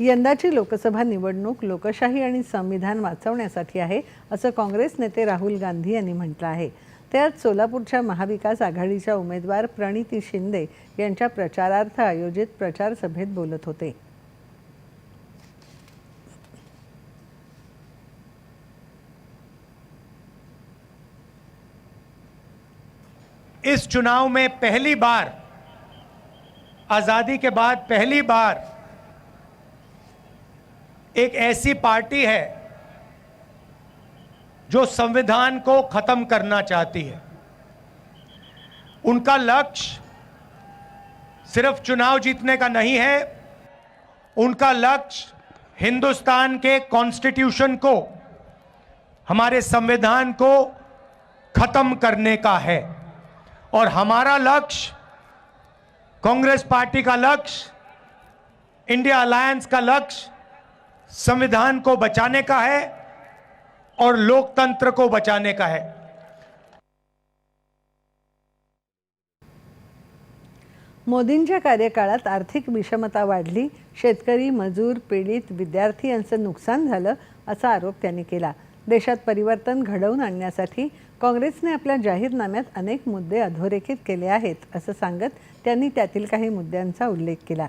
यंदाची लोकसभा निवडणूक लोकशाही आणि संविधान वाचवण्यासाठी आहे असं काँग्रेस नेते राहुल गांधी यांनी म्हटलं आहे. ते आज सोलापूरच्या महाविकास आघाडीच्या उमेदवार प्रणिती शिंदे यांच्या प्रचारार्थ आयोजित प्रचार सभेत बोलत होते. इस चुनाव में पहली बार आजादी के बाद पहली बार एक ऐसी पार्टी है जो संविधान को खत्म करना चाहती है। उनका लक्ष्य सिर्फ़ चुनाव जीतने का नहीं है, उनका लक्ष्य हिंदुस्तान के कॉन्स्टिट्यूशन को, हमारे संविधान को खत्म करने का है। और हमारा लक्ष्य, कांग्रेस पार्टी का लक्ष्य, इंडिया अलायंस का लक्ष्य संविधान को बचाने का है और लोकतंत्र को बचाने का है। मोदींच्या कार्यकाळात आर्थिक विषमता वाढली शेतकरी मजूर पीडित विद्यार्थी यांचं नुकसान झालं असा आरोप त्यांनी केला. देशात परिवर्तन घडवून आणण्यासाठी काँग्रेसने आपल्या जाहीरनाम्यात अनेक मुद्दे अधोरेखित केले आहेत असं सांगत त्यांनी त्यातील काही मुद्द्यांचा उल्लेख केला.